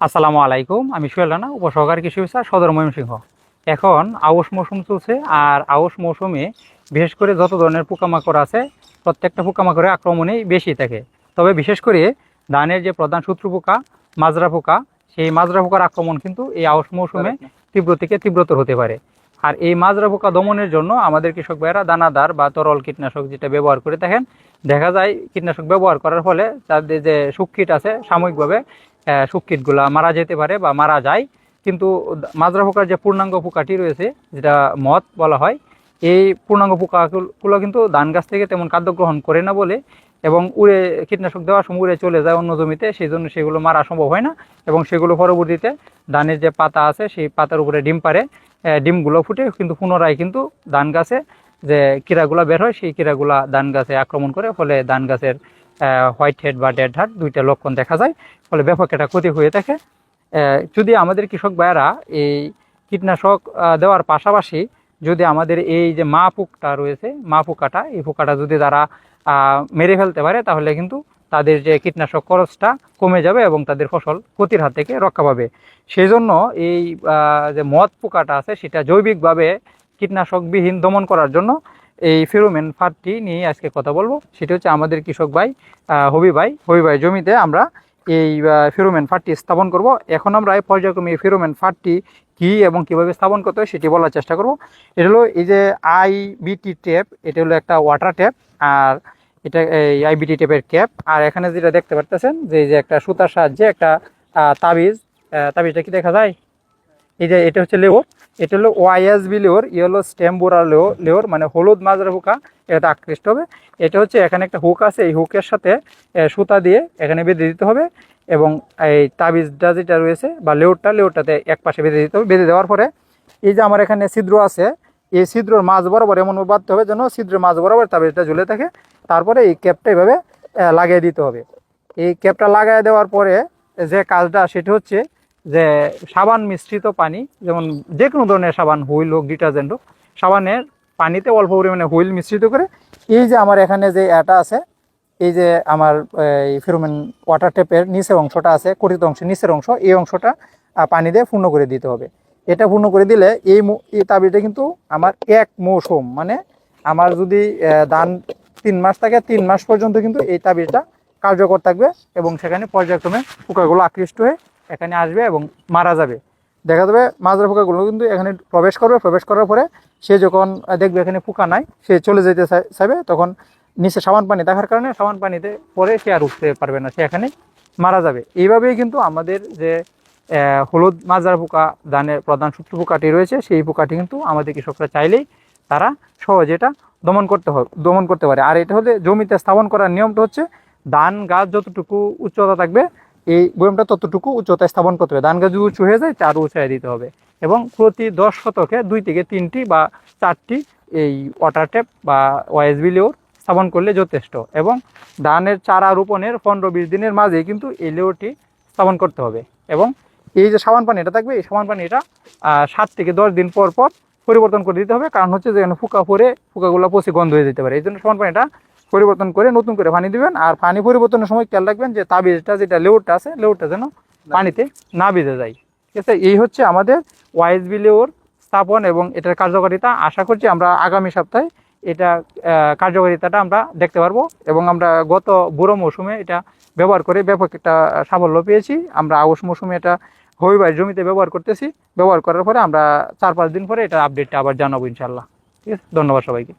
আসসালামু আলাইকুম আমি সোহেল রানা উপসহকারী কৃষি অফিসার সদর ময়মনসিংহ। এখন আউশ মৌসুম চলছে আর আউশ মৌসুমে বিশেষ করে যত ধরনের পোকামাকড় আছে প্রত্যেকটা পোকামাকড়ের আক্রমণেই বেশি থাকে। তবে বিশেষ করে ধানের যে প্রধান শত্রু পোকা মাজরা পোকা সেই মাজরা পোকার আক্রমণ কিন্তু এই আউশ মৌসুমে তীব্র থেকে তীব্রতর হতে পারে। আর এই মাজরা পোকা দমনের জন্য আমাদের কৃষক ভাইয়েরা দানাদার বা তরল কীটনাশক যেটা ব্যবহার করে থাকেন দেখা যায় কীটনাশক ব্যবহার করার ফলে তাদের যে সুকীট আছে সাময়িকভাবে আহ, সুকীটগুলা মারা যেতে পারে বা মারা যায়। কিন্তু মাজরা পোকার যে পূর্ণাঙ্গ পোকাটি রয়েছে যেটা মদ বলা হয় এই পূর্ণাঙ্গ পোকাগুলো কিন্তু ধান গাছ থেকে তেমন খাদ্য গ্রহণ করে না বলে এবং উড়ে কীটনাশক দেওয়ার সময় উড়ে চলে যায় অন্য জমিতে সেই জন্য সেগুলো মারা সম্ভব হয় না এবং সেগুলো পরবর্তীতে ধানের যে পাতা আছে সেই পাতার উপরে ডিম পারে ডিমগুলো ফুটে কিন্তু পুনরায় কিন্তু ধান গাছে যে কীড়াগুলা বের হয় সেই কীড়াগুলা ধান গাছে আক্রমণ করে ফলে ধান গাছের হোয়াইট হেড বা ডেড হার্ট দুইটা লক্ষণ দেখা যায়। ফলে ব্যাপক একটা ক্ষতি হয়ে থাকে। যদি আমাদের কৃষক ভাইয়েরা এই কীটনাশক দেওয়ার পাশাপাশি যদি আমাদের এই যে মা পোকটা রয়েছে, মা পোকাটা, এই পোকাটা যদি তারা মেরে ফেলতে পারে, তাহলে কিন্তু তাদের যে কীটনাশক খরচটা কমে যাবে এবং তাদের ফসল ক্ষতির হাত থেকে রক্ষা পাবে। সেই জন্য এই যে মদ পোকাটা আছে, সেটা জৈবিকভাবে কীটনাশকবিহীন দমন করার জন্য এই ফেরোমেন ফাঁদটি নিয়ে আজকে কথা বলব। সেটা হচ্ছে আমাদের কৃষক ভাই হবি ভাই। হবি ভাই, জমিতে আমরা এই ফেরোমেন ফাঁদটি স্থাপন করব। এখন আমরা এই পর্যায়ক্রমে এই ফেরোমেন ফাঁদটি কী এবং কীভাবে স্থাপন করতে হয় সেটি বলার চেষ্টা করব। এটা হলো এই যে আইবিটি ট্যাপ এটা হলো একটা ওয়াটার ট্যাপ আর এটা এই আইবিটি ট্যাপের ক্যাপ আর এখানে যেটা দেখতে পারতেছেন, যে যে একটা সুতার সাহায্যে একটা তাবিজ তাবিজটা কি দেখা যায়? এই যে এটা হচ্ছে লেওর, এটা হলো ওয়াইএসবি লেওর ই হলো স্টেম বোরা লেও, লেওর মানে হলুদ মাজরা হুকা এটা আকৃষ্ট হবে। এটা হচ্ছে এখানে একটা হুক আছে, এই হুকের সাথে সুতা দিয়ে এখানে বেঁধে দিতে হবে এবং এই তাবিজটা যেটা রয়েছে বা লেওরটা, লেওরটাতে এক পাশে বেঁধে দিতে হবে। বেঁধে দেওয়ার পরে এই যে আমার এখানে ছিদ্র আছে, এই ছিদ্রর মাঝ বরাবর এমন বাঁধতে হবে যেন ছিদ্রের মাঝ বরাবর তাবিজটা ঝুলে থাকে। তারপরে এই ক্যাপটা এইভাবে লাগিয়ে দিতে হবে। এই ক্যাপটা লাগাই দেওয়ার পরে যে কাজটা সেটা হচ্ছে যে সাবান মিশ্রিত পানি, যেমন যে কোনো ধরনের সাবান, হুইল হোক, ডিটারজেন্ট হোক, সাবানের পানিতে অল্প পরিমাণে হুইল মিশ্রিত করে এই যে আমার এখানে যে এটা আছে, এই যে আমার, এই ফেরোমেন ওয়াটার টেপের নিচের অংশটা আছে কঠিত অংশ, নিচের অংশ, এই অংশটা পানি দিয়ে পূর্ণ করে দিতে হবে। এটা পূর্ণ করে দিলে এই এই তাবিটা কিন্তু আমার এক মৌসুম মানে আমার যদি দান তিন মাস থাকে, তিন মাস পর্যন্ত কিন্তু এই তাবিজটা কার্যকর থাকবে এবং সেখানে পর্যায়ক্রমে পোকাগুলো আকৃষ্ট হয়ে এখানে আসবে এবং মারা যাবে। দেখা যাবে মাজরা পোকাগুলো কিন্তু এখানে প্রবেশ করবে। প্রবেশ করার পরে সে যখন দেখবে এখানে পোকা নাই, সে চলে যেতে চাই- চাইবে, তখন নিচে সাবান পানি দেখার কারণে সাবান পানিতে পরে সে আর উঠতে পারবে না, সে এখানে মারা যাবে। এইভাবেই কিন্তু আমাদের যে হলুদ মাজরা পোকা ধানের প্রধান শত্রু পোকাটি রয়েছে, সেই পোকাটি কিন্তু আমাদের কৃষকরা চাইলেই তারা সহজে এটা দমন করতে হবে দমন করতে পারে। আর এটা হলে জমিতে স্থাপন করার নিয়মটা হচ্ছে, ধান, গাছ যতটুকু উচ্চতা থাকবে এই বয়মটা ততটুকু উচ্চতায় স্থাপন করতে হবে। ধান গাছ যদি উঁচু হয়ে যায় তার উঁচায় দিতে হবে। এবং প্রতি দশ শতকে দুই থেকে তিনটি বা চারটি এই ওয়াটার ট্যাপ বা ওয়াইএসবি লেওর স্থাপন করলে যথেষ্ট। এবং ধানের চারা রোপণের পনেরো বিশ দিনের মাঝে কিন্তু এই লেওরটি স্থাপন করতে হবে। এবং এই যে সাবান পানি এটা থাকবে, এই সাবান পানি এটা সাত থেকে দশ দিন পর পর পরিবর্তন করে দিতে হবে। কারণ হচ্ছে যে এখানে ফুকা পরে ফুকাগুলো পচে গন্ধ হয়ে যেতে পারে। এই জন্য সাবান পানিটা পরিবর্তন করে নতুন করে পানি দিবেন। আর পানি পরিবর্তনের সময় খেয়াল রাখবেন যে তাবিজটা যেটা লেউরটা আছে, লেউরটা যেন পানিতে না ভিজে যায়। ঠিক আছে? এই হচ্ছে আমাদের ওয়াইএসবি লেউর স্থাপন এবং এটার কার্যকারিতা। আশা করছি আমরা আগামী সপ্তাহে এটা কার্যকারিতাটা আমরা দেখতে পারব এবং আমরা গত বুড়ো মৌসুমে এটা ব্যবহার করে ব্যাপক একটা সাফল্য পেয়েছি। আমরা আউশ মৌসুমে এটা হবিবার জমিতে ব্যবহার করতেছি। ব্যবহার করার পরে আমরা চার পাঁচ দিন পরে এটা আপডেটটা আবার জানাব ইনশাল্লাহ ঠিক আছে? ধন্যবাদ সবাইকে।